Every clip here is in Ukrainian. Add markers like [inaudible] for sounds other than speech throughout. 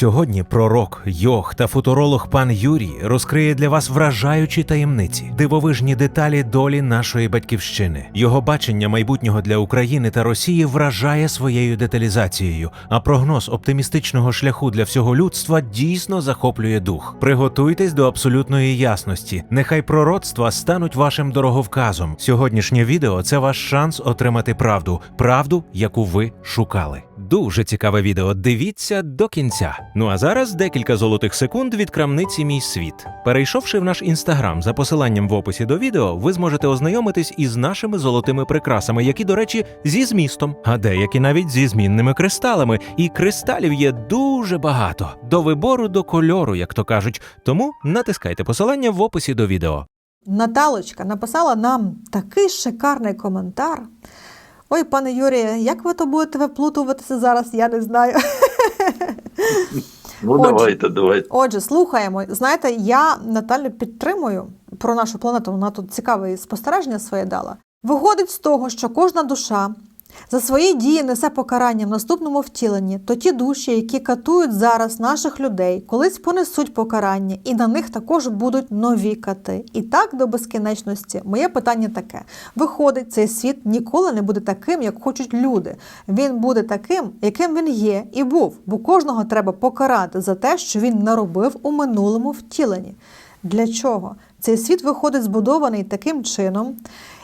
Сьогодні пророк, йог та футуролог пан Юрій розкриє для вас вражаючі таємниці, дивовижні деталі долі нашої батьківщини. Його бачення майбутнього для України та Росії вражає своєю деталізацією, а прогноз оптимістичного шляху для всього людства дійсно захоплює дух. Приготуйтесь до абсолютної ясності. Нехай пророцтва стануть вашим дороговказом. Сьогоднішнє відео це ваш шанс отримати правду, правду, яку ви шукали. Дуже цікаве відео. Дивіться до кінця. Ну а зараз декілька золотих секунд від крамниці Мій світ. Перейшовши в наш інстаграм за посиланням в описі до відео, ви зможете ознайомитись із нашими золотими прикрасами, які, до речі, зі змістом, а деякі навіть зі змінними кристалами. І кристалів є дуже багато до вибору до кольору, як то кажуть. Тому натискайте посилання в описі до відео. Наталочка написала нам такий шикарний коментар. Ой, пане Юрію, як ви то будете виплутуватися зараз, я не знаю. Ну, Отже. давайте, давайте. Отже, слухаємо. Знаєте, я Наталю підтримую про нашу планету. Вона тут цікаве спостереження своє дала. Виходить з того, що кожна душа за свої дії несе покарання в наступному втіленні, то ті душі, які катують зараз наших людей, колись понесуть покарання, і на них також будуть нові кати. І так до безкінечності. Моє питання таке: виходить, цей світ ніколи не буде таким, як хочуть люди. Він буде таким, яким він є і був, бо кожного треба покарати за те, що він наробив у минулому втіленні. Для чого? Цей світ виходить збудований таким чином,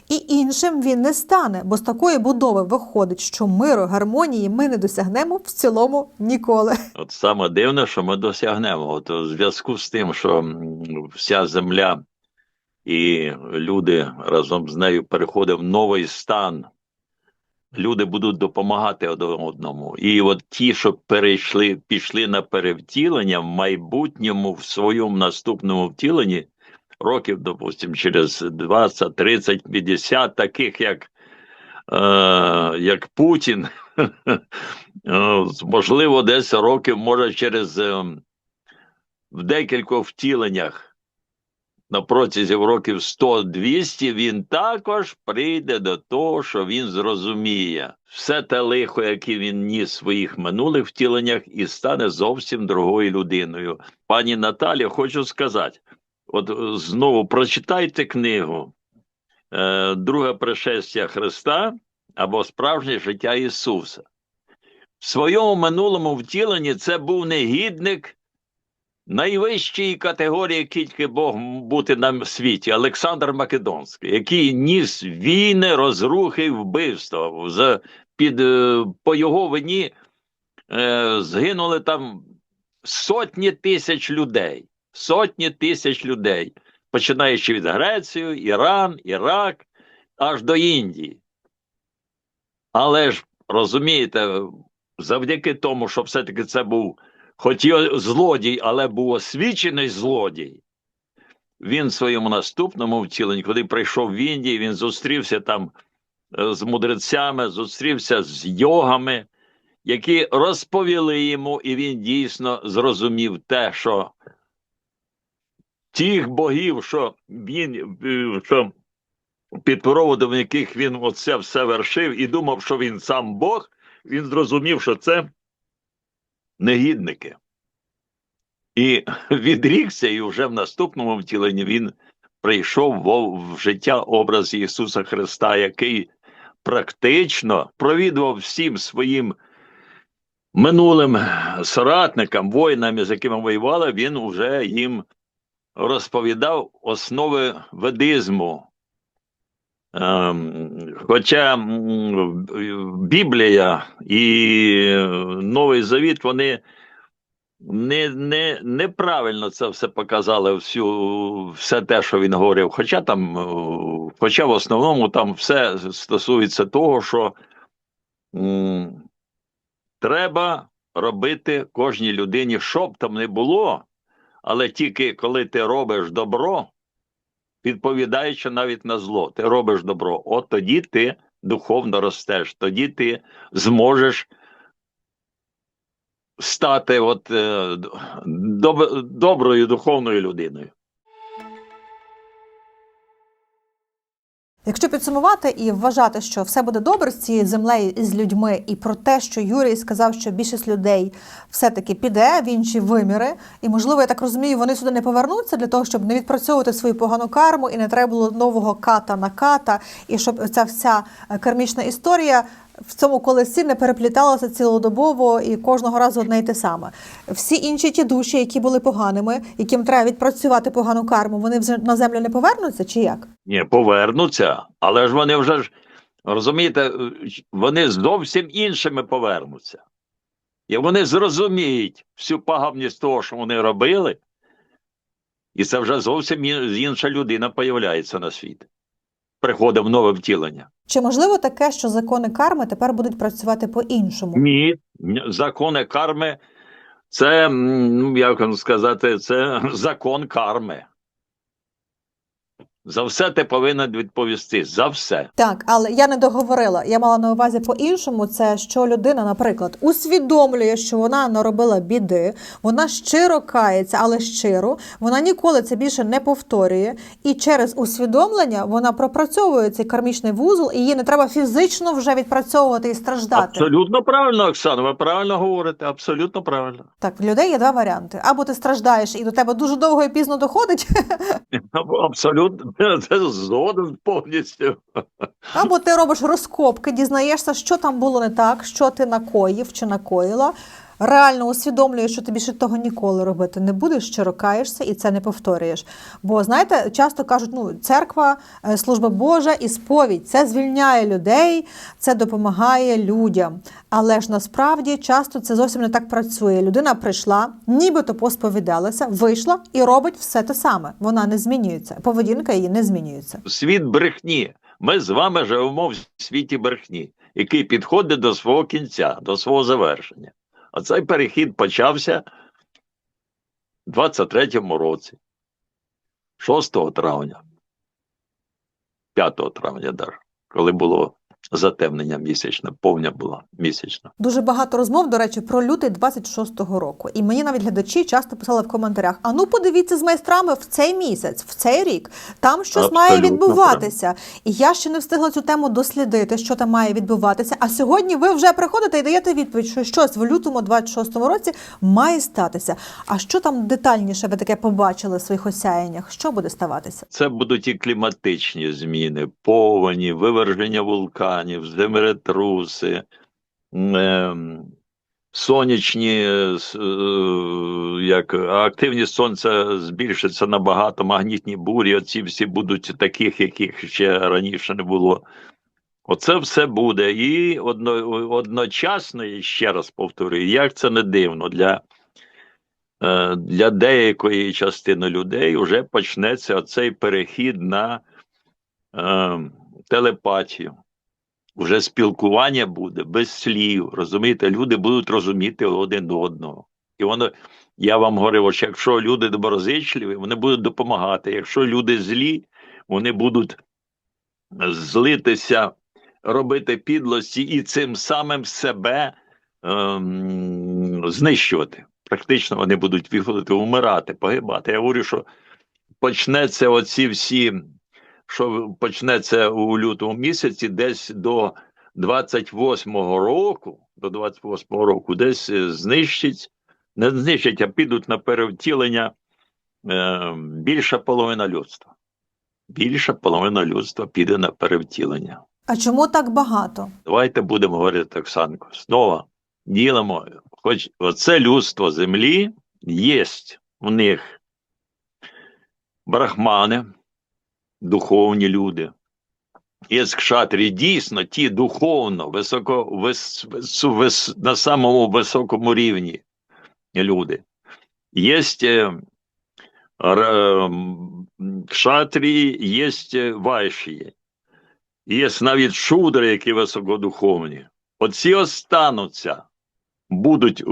і іншим він не стане, бо з такої будови виходить, що миру, гармонії ми не досягнемо в цілому ніколи. От саме дивне, що ми досягнемо. От у зв'язку з тим, що вся земля і люди разом з нею переходять в новий стан. Люди будуть допомагати один одному. І от ті, що перейшли, пішли на перевтілення в майбутньому, в своєму наступному втіленні, років, допустимо, через 20, 30, 50, таких як, е, як Путін, [laughs] е, можливо, десь років, може, через е, в декількох втіленнях на протязі років 100-200 він також прийде до того, що він зрозуміє все те лихо, яке він ніс в своїх минулих втіленнях, і стане зовсім другою людиною. Пані Наталі, хочу сказати: от е, знову прочитайте книгу е, Друге пришестя Христа або Справжнє життя Ісуса. В своєму минулому втіленні це був негідник найвищої категорії, тільки Бог бути на світі, Олександр Македонський, який ніс війни, розрухи вбивства. Під, е, по його вині е, згинули там сотні тисяч людей. Сотні тисяч людей, починаючи від Греції, Іран, Ірак, аж до Індії. Але ж розумієте, завдяки тому, що все-таки це був хоч і злодій, але був освічений злодій. Він в своєму наступному втіленні, коли прийшов в Індію, він зустрівся там е, з мудрецями, зустрівся з йогами, які розповіли йому, і він дійсно зрозумів те, що тих богів, що він е, що під проводом яких він оце все вершив і думав, що він сам Бог, він зрозумів, що це негідники. І [laughs] відрікся, і вже в наступному втіленні він прийшов в життя образ Ісуса Христа, який практично провідував всім своїм минулим соратникам, воїнам, з якими воювали, він уже їм розповідав основи ведизму. Ем, Хоча Біблія і Новий Завіт, вони не, не, неправильно це все показали, всю, все те, що він говорив. Хоча там, е, хоча в основному там все стосується того, що м, треба робити кожній людині, що б там не було, але тільки коли ти робиш добро, відповідаючи навіть на зло, ти робиш добро, от тоді ти духовно ростеш, тоді ти зможеш стати от, е, доб, доброю духовною людиною. Якщо підсумувати і вважати, що все буде добре з цією землею і з людьми, і про те, що Юрій сказав, що більшість людей все-таки піде в інші виміри, і можливо, я так розумію, вони сюди не повернуться для того, щоб не відпрацьовувати свою погану карму, і не треба було нового ката на ката, і щоб ця вся е, кармічна історія. В цьому колесі не перепліталося цілодобово і кожного разу одне й те саме. Всі інші ті душі, які були поганими, яким треба відпрацювати погану карму, вони вже на землю не повернуться чи як? Ні, повернуться, але ж вони вже ж розумієте, вони зовсім іншими повернуться. І вони зрозуміють всю пагубність того, що вони робили, і це вже зовсім інша людина появляється на світ. Приходить в нове втілення. Чи можливо таке, що закони карми тепер будуть працювати по-іншому? Ні, закони карми це, ну, як вам сказати, це [laughs] закон карми. За все ти повинен відповісти. За все. Так, але я не договорила. Я мала на увазі по-іншому. Це що людина, наприклад, усвідомлює, що вона наробила біди, вона щиро кається, але щиро, вона ніколи це більше не повторює. І через усвідомлення вона пропрацьовує цей кармічний вузол, і її не треба фізично вже відпрацьовувати і страждати. Абсолютно правильно, Оксана. Ви правильно говорите. Абсолютно правильно. Так, в людей є два варіанти: або ти страждаєш, і до тебе дуже довго і пізно доходить, Абсолютно це згоден повністю. Або ти робиш розкопки, дізнаєшся, що там було не так, що ти накоїв чи накоїла. Реально усвідомлюєш, що ти більше того ніколи робити не будеш, щиро каєшся і це не повторюєш. Бо знаєте, часто кажуть, ну церква, е, служба Божа і сповідь це звільняє людей, це допомагає людям. Але ж насправді часто це зовсім не так працює. Людина прийшла, нібито посповідалася, вийшла і робить все те саме. Вона не змінюється. Поведінка її не змінюється. Світ брехні. Ми з вами живемо в світі брехні, який підходить до свого кінця, до свого завершення. А цей перехід почався в 23-му році, 6 травня, 5 травня, даже, коли було затемнення місячне, повня була місячна. Дуже багато розмов, до речі, про лютий 26-го року. І мені навіть глядачі часто писали в коментарях: а ну подивіться з майстрами в цей місяць, в цей рік. Там щось має Абсолютно відбуватися. І я ще не встигла цю тему дослідити, що там має відбуватися. А сьогодні ви вже приходите і даєте відповідь, що щось в лютому 26-му році має статися. А що там детальніше ви таке побачили в своїх осяяннях? Що буде ставатися? Це будуть і кліматичні зміни, повені, виверження вулканів, землетруси, ем, сонячні, е, е, як активність сонця збільшиться набагато, магнітні бурі, оці всі будуть таких, яких ще раніше не було. Оце все буде. І одно, одночасно, і ще раз повторюю, як це не дивно для, е, для деякої частини людей вже почнеться оцей перехід на е, телепатію. Вже спілкування буде без слів. Розумієте, люди будуть розуміти один одного. І воно, я вам говорив, що якщо люди доброзичливі, вони будуть допомагати. Якщо люди злі, вони будуть злитися, робити підлості і цим самим себе ем, знищувати. Практично вони будуть виходити, вмирати, погибати. Я говорю, що почнеться оці всі, що почнеться у лютому місяці, десь до 28-го року, до 28-го року, десь е, знищить, не знищить, а підуть на перевтілення е, більша половина людства. Більша половина людства піде на перевтілення. А чому так багато? Давайте будемо говорити, Оксанко. Знову ділимо, хоч оце людство землі є в них брахмани, духовні люди. Є кшатрі, дійсно ті духовно, високо, вис, вис, на самому високому рівні люди. Є е, кшатрі, є вайші. Є навіть шудри, які високодуховні. Оці остануться, будуть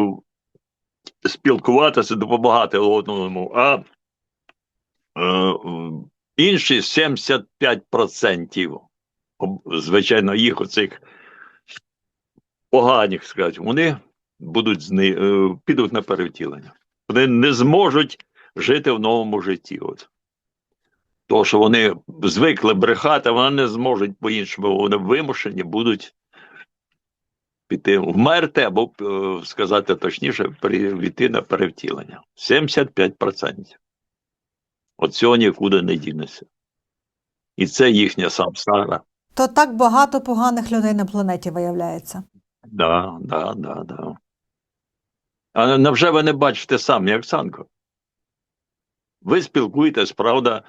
спілкуватися, допомагати одному, а е, інші 75%, звичайно, їх оцих поганих, скажуть, вони будуть зни, е, підуть на перевтілення. Вони не зможуть жити в новому житті. От. То, що вони звикли брехати, вони не зможуть по-іншому, вони вимушені будуть піти вмерти або е, сказати точніше, перейти на перевтілення. 75%. От цього нікуди не дінеться. І це їхня самсара. То так багато поганих людей на планеті виявляється. Да, да, да, да. А невже ви не бачите самі, Оксанко? Ви спілкуєтесь, правда,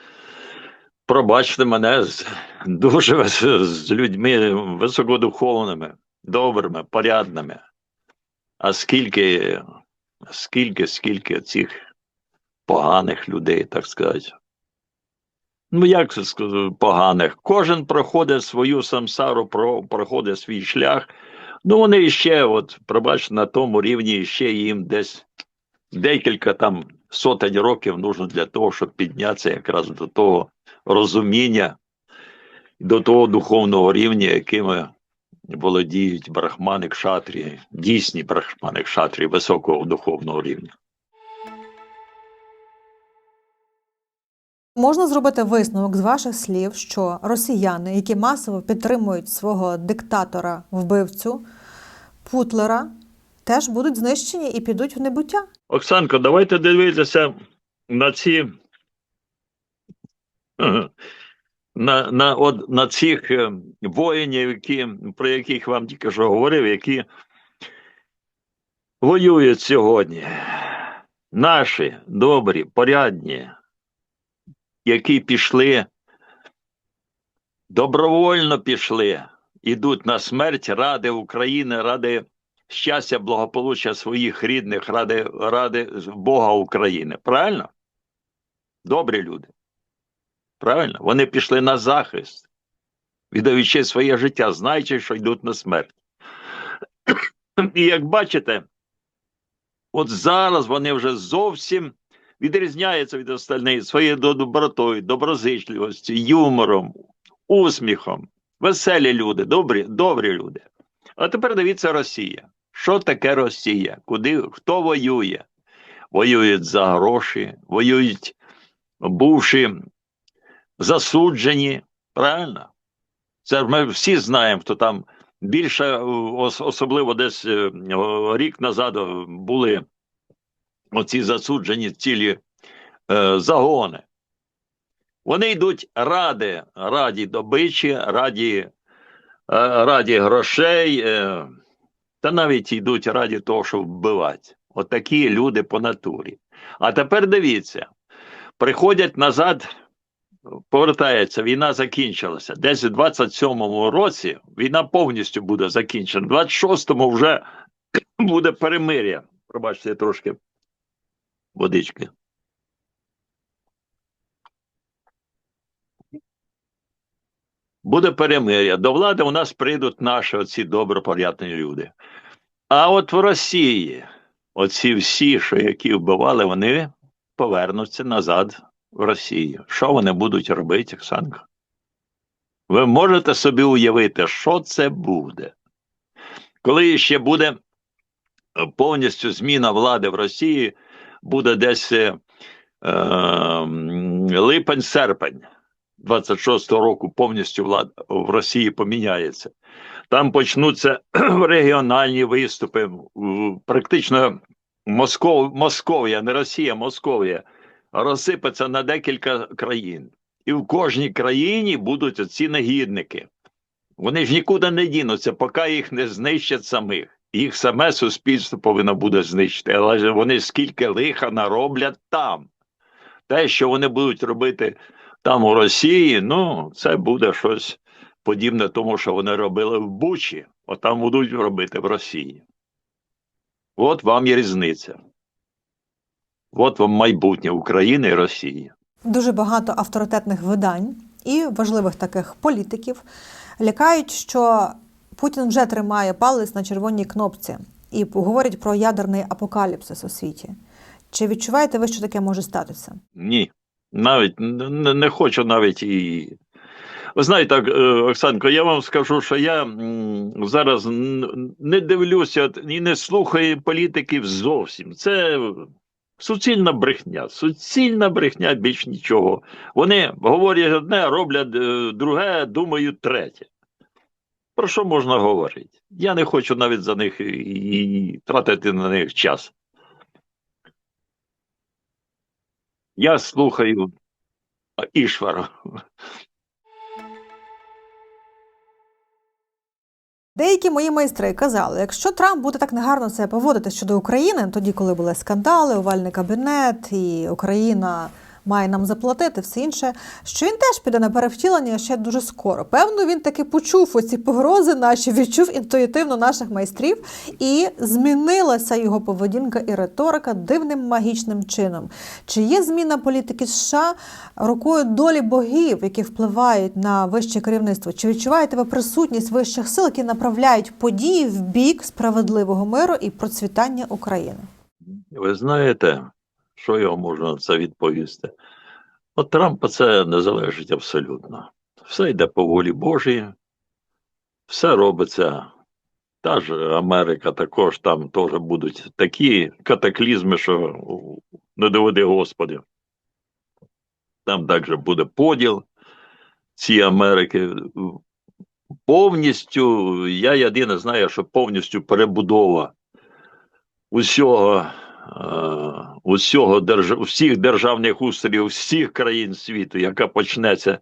пробачте мене з дуже з людьми високодуховними, добрими, порядними. А скільки, скільки, скільки цих поганих людей, так сказати. Ну, як це сказати, поганих? Кожен проходить свою самсару, проходить свій шлях. Ну, вони ще, от, пробачте, на тому рівні ще їм десь декілька там сотень років нужно для того, щоб піднятися якраз до того розуміння, до того духовного рівня, якими володіють брахмани кшатрі, дійсні брахмани кшатрі високого духовного рівня. Можна зробити висновок з ваших слів, що росіяни, які масово підтримують свого диктатора вбивцю Путлера, теж будуть знищені і підуть в небуття. Оксанко, давайте дивитися на ці. На, на, от, на цих е, воїнів, які, про яких вам тільки що говорив, які воюють сьогодні. Наші добрі, порядні, які пішли, добровольно пішли, ідуть на смерть ради України, ради щастя, благополуччя своїх рідних, ради, ради Бога України. Правильно? Добрі люди. Правильно? Вони пішли на захист, віддаючи своє життя, знаючи, що йдуть на смерть. І як бачите, от зараз вони вже зовсім відрізняються від остальних своєю добротою, доброзичливістю, юмором, усміхом. Веселі люди, добрі, добрі люди. А тепер дивіться Росія. Що таке Росія? Куди хто воює? Воюють за гроші, воюють бувши засуджені. Правильно? Це ми всі знаємо, хто там більше, особливо десь е, рік назад були оці засуджені цілі е, загони. Вони йдуть ради, раді добичі, раді, е, раді грошей, е, та навіть йдуть раді того, щоб вбивати. От люди по натурі. А тепер дивіться, приходять назад, повертається, війна закінчилася. Десь у 27-му році війна повністю буде закінчена. У 26-му вже [clears throat] буде перемир'я. Пробачте, я трошки водички. Буде перемир'я. До влади у нас прийдуть наші оці добропорядні люди. А от в Росії, оці всі, що які вбивали, вони повернуться назад в Росію. Що вони будуть робити, Оксанка? Ви можете собі уявити, що це буде? Коли ще буде повністю зміна влади в Росії, буде десь е, липень-серпень 26-го року повністю влада в Росії поміняється. Там почнуться [clears throat] регіональні виступи, практично Москов, Московія, не Росія, Московія розсипеться на декілька країн. І в кожній країні будуть оці негідники. Вони ж нікуди не дінуться, поки їх не знищать самих. Їх саме суспільство повинно буде знищити. Але вони скільки лиха нароблять там. Те, що вони будуть робити там у Росії, ну, це буде щось подібне тому, що вони робили в Бучі, от там будуть робити в Росії. От вам і різниця. От вам майбутнє України і Росії. Дуже багато авторитетних видань і важливих таких політиків лякають, що Путін вже тримає палець на червоній кнопці і говорять про ядерний апокаліпсис у світі. Чи відчуваєте ви, що таке може статися? Ні. Навіть не, не хочу навіть і. Ви знаєте, е, Оксанко, я вам скажу, що я зараз не дивлюся і не слухаю політиків зовсім. Це Суцільна брехня, суцільна брехня, більш нічого. Вони говорять одне, роблять е, друге, думають третє. Про що можна говорити? Я не хочу навіть за них і, тратити на них час. Я слухаю Ішвара. Деякі мої майстри казали, якщо Трамп буде так негарно себе поводити щодо України, тоді, коли були скандали, овальний кабінет і Україна має нам заплатити, все інше, що він теж піде на перевтілення ще дуже скоро. Певно, він таки почув оці погрози наші, відчув інтуїтивно наших майстрів, і змінилася його поведінка і риторика дивним магічним чином. Чи є зміна політики США рукою долі богів, які впливають на вище керівництво? Чи відчуваєте ви присутність вищих сил, які направляють події в бік справедливого миру і процвітання України? Ви знаєте, що я можу на це відповісти? От Трампа це не залежить абсолютно. Все йде по волі Божій, все робиться. Та ж Америка також там теж будуть такі катаклізми, що не доведи Господи. Там також буде поділ цієї Америки. Повністю, я єдине знаю, що повністю перебудова усього, усього держ... всіх державних устроїв всіх країн світу, яка почнеться,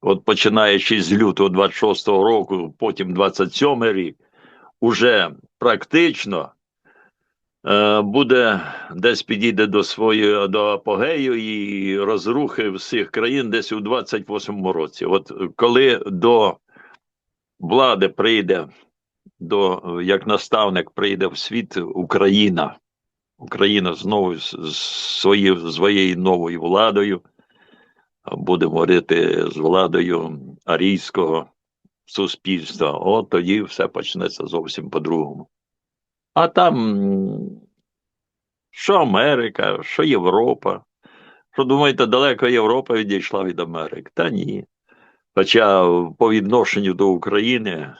от починаючи з лютого 26-го року, потім 27 рік, уже практично е, буде десь підійде до своєї до апогею і розрухи всіх країн десь у 28-му році. От коли до влади прийде до як наставник прийде в світ Україна. Україна знову з своєю своєю новою владою. Будемо говорити з владою арійського суспільства. От тоді все почнеться зовсім по-другому. А там що Америка, що Європа. Що думаєте, далеко Європа відійшла від Америки? Та ні. Хоча по відношенню до України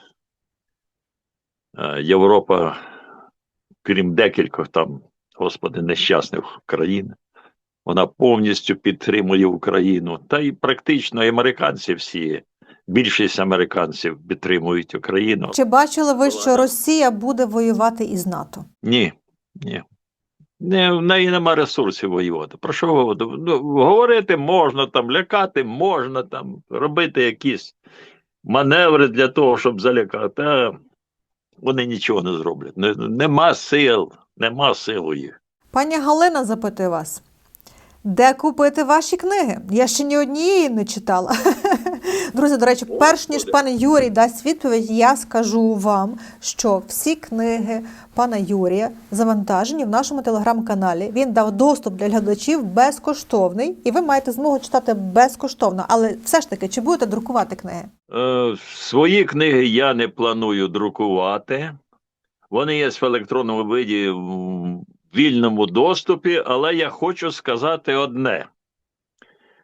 Е, Європа, крім декількох там, господи, нещасних країн, вона повністю підтримує Україну. Та й практично і американці всі, більшість американців підтримують Україну. Чи бачили ви, що Росія буде воювати із НАТО? Ні, ні. Не, в неї нема ресурсів воювати. Про що говорити? Ну, говорити можна, там, лякати можна, там, робити якісь маневри для того, щоб залякати. А вони нічого не зроблять. Нема сил, нема сил у їх. Пані Галина запитує вас, де купити ваші книги? Я ще ні однієї не читала. [laughs] Друзі, до речі, перш ніж пан Юрій дасть відповідь, я скажу вам, що всі книги пана Юрія завантажені в нашому телеграм-каналі. Він дав доступ для глядачів безкоштовний, і ви маєте змогу читати безкоштовно. Але все ж таки, чи будете друкувати книги? Е, свої книги я не планую друкувати. Вони є в електронному виді в вільному доступі, але я хочу сказати одне.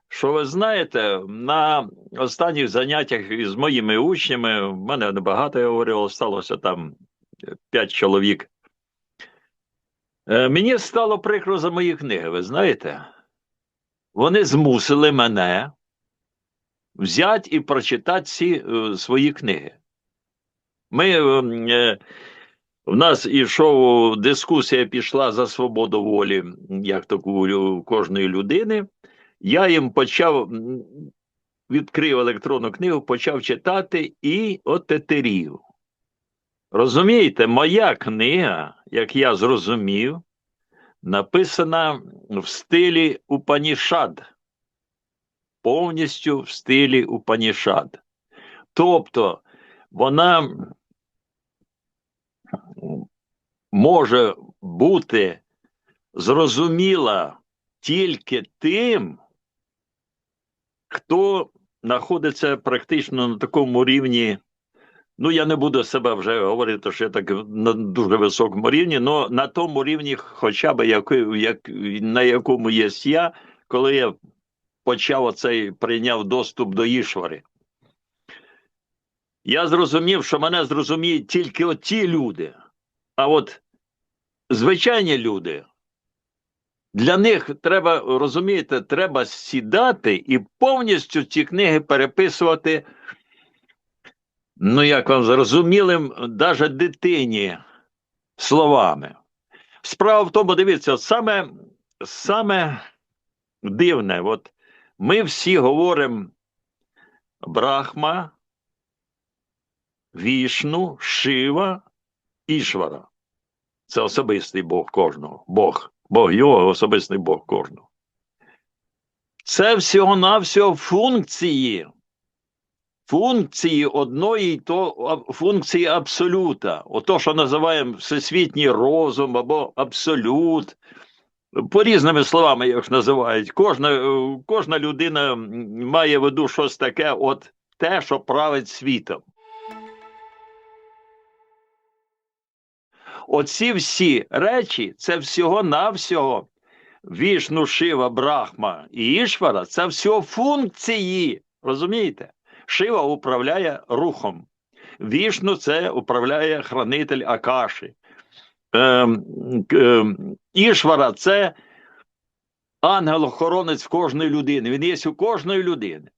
Що ви знаєте, на останніх заняттях із моїми учнями, в мене небагато я говорив, сталося там п'ять чоловік. Е, Мені стало прикро за мої книги, ви знаєте? Вони змусили мене взяти і прочитати ці е, свої книги. Ми, е, в нас ішов дискусія пішла за свободу волі, як таку кожної людини. Я їм почав, відкрив електронну книгу, почав читати і отетерів. Розумієте, моя книга, як я зрозумів, написана в стилі Упанішад повністю в стилі Упанішад. Тобто вона може бути зрозуміла тільки тим, хто знаходиться практично на такому рівні. Ну, я не буду себе вже говорити, що я так на дуже високому рівні, але на тому рівні, хоча б як, як, на якому є я, коли я почав оцей прийняв доступ до Ішвари. Я зрозумів, що мене зрозуміють тільки оті люди. А от звичайні люди, Для них треба, розумієте, треба сідати і повністю ці книги переписувати, ну як вам зрозумілим, навіть дитині словами. Справа в тому, дивіться, саме, саме дивне, от ми всі говоримо Брахма, Вішну, Шива, Ішвара. Це особистий Бог кожного. Бог. Бог його особистий Бог кожного. Це всього-навсього функції. Функції одної то функції абсолюта. Ото, що називаємо всесвітній розум або абсолют. По різними словами їх називають. Кожна, е, кожна людина має в виду щось таке, от те, що править світом. Оці всі речі це всього-навсього Вішну, Шива, Брахма і Ішвара це всього функції. Розумієте? Шива управляє рухом. Вішну це управляє хранитель Акаші. К- ем, Ішвара це ангел-охоронець кожної людини. Він є у кожної людини.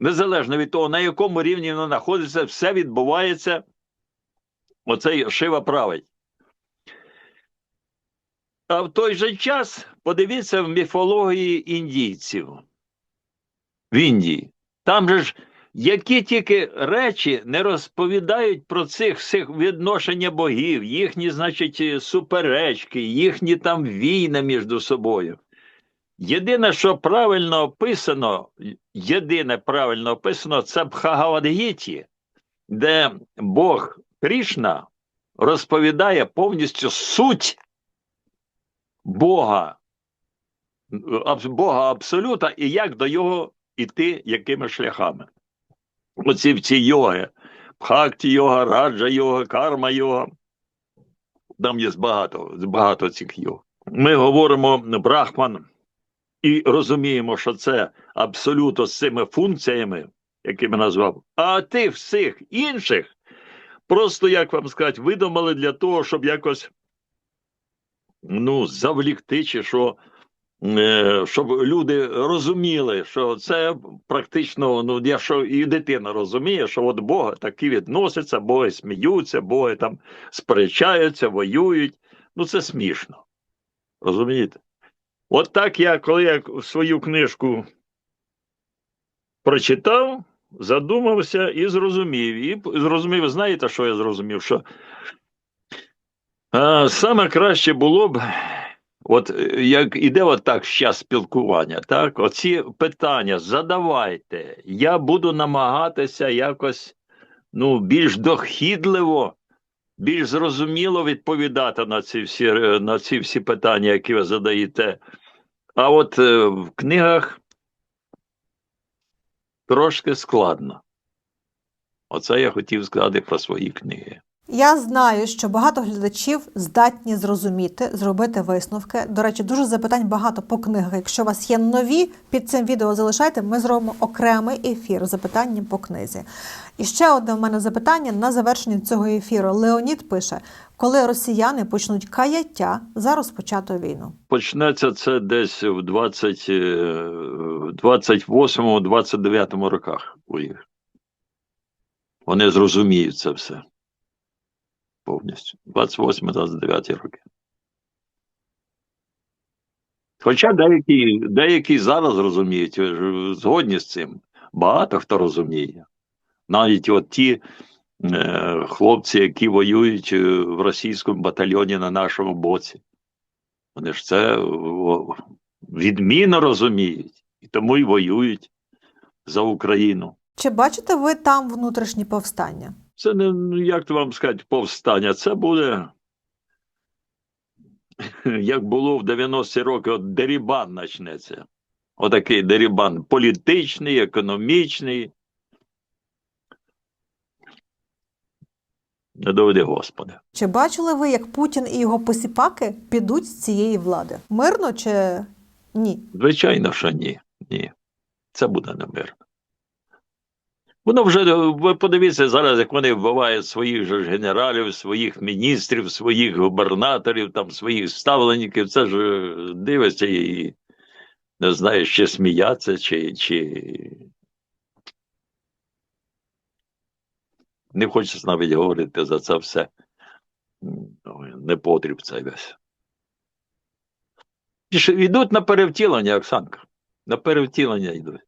Незалежно від того, на якому рівні вона знаходиться, все відбувається. Оцей Шива править. А в той же час подивіться в міфології індійців в Індії. Там же ж які тільки речі не розповідають про цих всіх відношення богів, їхні, значить, суперечки, їхні там війни між собою. Єдине, що правильно описано, єдине правильно описано, це Бхагавадгіті, де Бог Крішна розповідає повністю суть Бога, Бога Абсолюта і як до його іти, якими шляхами. Оці всі йоги, Бхакті йога, раджа йога, карма йога. Там є багато, багато цих йог. Ми говоримо Брахман і розуміємо, що це абсолютно з цими функціями, якими назвав. А тих всіх інших просто, як вам сказати, видумали для того, щоб якось ну, завлікти, чи що, е, щоб люди розуміли, що це практично, ну, якщо і дитина розуміє, що от Бога такі відносяться, Боги сміються, Боги там сперечаються, воюють. Ну, це смішно. Розумієте? От так я, коли я свою книжку прочитав, задумався і зрозумів. І зрозумів, знаєте, що я зрозумів? Що а, саме краще було б, от е, як іде от так спілкування, так, оці питання задавайте. Я буду намагатися якось ну, більш дохідливо, більш зрозуміло відповідати на ці всі, е, на ці всі питання, які ви задаєте. А от е, в книгах трошки складно. Оце я хотів сказати про свої книги. Я знаю, що багато глядачів здатні зрозуміти, зробити висновки. До речі, дуже запитань багато по книгах. Якщо у вас є нові, під цим відео залишайте. Ми зробимо окремий ефір з запитанням по книзі. І ще одне в мене запитання на завершення цього ефіру. Леонід пише: коли росіяни почнуть каяття за розпочату війну? Почнеться це десь в 20, е, 28-29 роках у їх. Вони зрозуміють це все. Повністю. 28-29 роки. Хоча деякі, деякі зараз розуміють, згодні з цим. Багато хто розуміє. Навіть от ті е, хлопці, які воюють е, в російському батальйоні на нашому боці. Вони ж це відмінно розуміють і тому й воюють за Україну. Чи бачите ви там внутрішні повстання? Це не як то вам сказати, повстання. Це буде, як було в 90-ті роки, от дерибан почнеться. Отакий дерибан політичний, економічний. Не доведи Господи. Чи бачили ви, як Путін і його посіпаки підуть з цієї влади? Мирно чи ні? Звичайно, що ні. Ні. Це буде не мир. Воно вже ви подивіться зараз, як вони вбивають своїх же ж генералів, своїх міністрів, своїх губернаторів, там своїх ставленників. Це ж е, дивишся і не знаєш, чи сміятися, чи, чи не хочеться навіть говорити за це все. М, ой, Не потріб це весь. Йдуть на перевтілення, Оксанка. На перевтілення йдуть.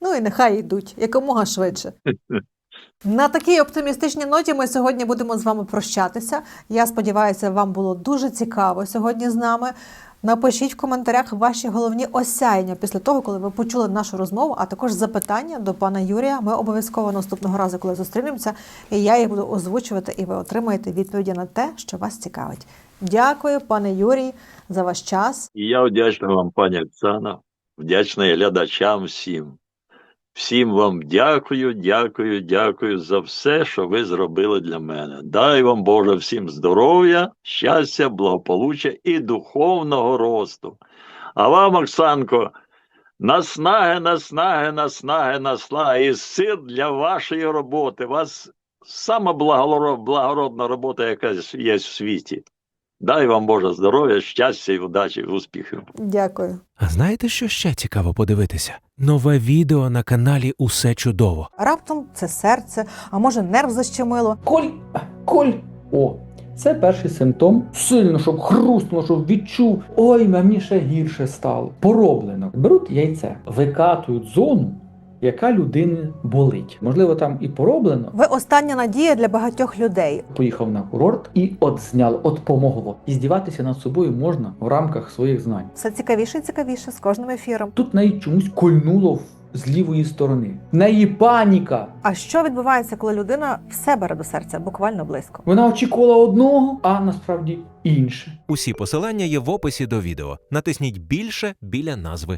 Ну і нехай йдуть якомога швидше. [laughs] На такій оптимістичній ноті ми сьогодні будемо з вами прощатися. Я сподіваюся, вам було дуже цікаво сьогодні з нами. Напишіть в коментарях ваші головні осяяння після того, коли ви почули нашу розмову, а також запитання до пана Юрія. Ми обов'язково наступного разу, коли зустрінемося, і я їх буду озвучувати, і ви отримаєте відповіді на те, що вас цікавить. Дякую, пане Юрій, за ваш час. І я вдячний вам, пані Оксана, вдячний глядачам всім. Всім вам дякую, дякую, дякую за все, що ви зробили для мене. Дай вам Боже всім здоров'я, щастя, благополуччя і духовного росту. А вам, Оксанко, наснаги, наснаги, наснаги, наснаги і сил для вашої роботи. У вас сама благородна робота, яка є в світі. Дай вам Боже здоров'я, щастя і удачі, успіхів. Дякую. А знаєте, що ще цікаво подивитися? Нове відео на каналі Усе чудово. Раптом це серце, а може нерв защемило. Коль, коль. О, це перший симптом. Сильно, щоб хрустнуло, щоб відчув. Ой, мені ще гірше стало. Пороблено. Беруть яйце, викатують зону, яка людини болить. Можливо, там і пороблено. Ви остання надія для багатьох людей. Поїхав на курорт і от зняло, от помогло. І здіватися над собою можна в рамках своїх знань. Все цікавіше і цікавіше з кожним ефіром. Тут неї чомусь кольнуло в- з лівої сторони. В неї паніка. А що відбувається, коли людина все бере до серця, буквально близько? Вона очікувала одного, а насправді інше. Усі посилання є в описі до відео. Натисніть більше біля назви.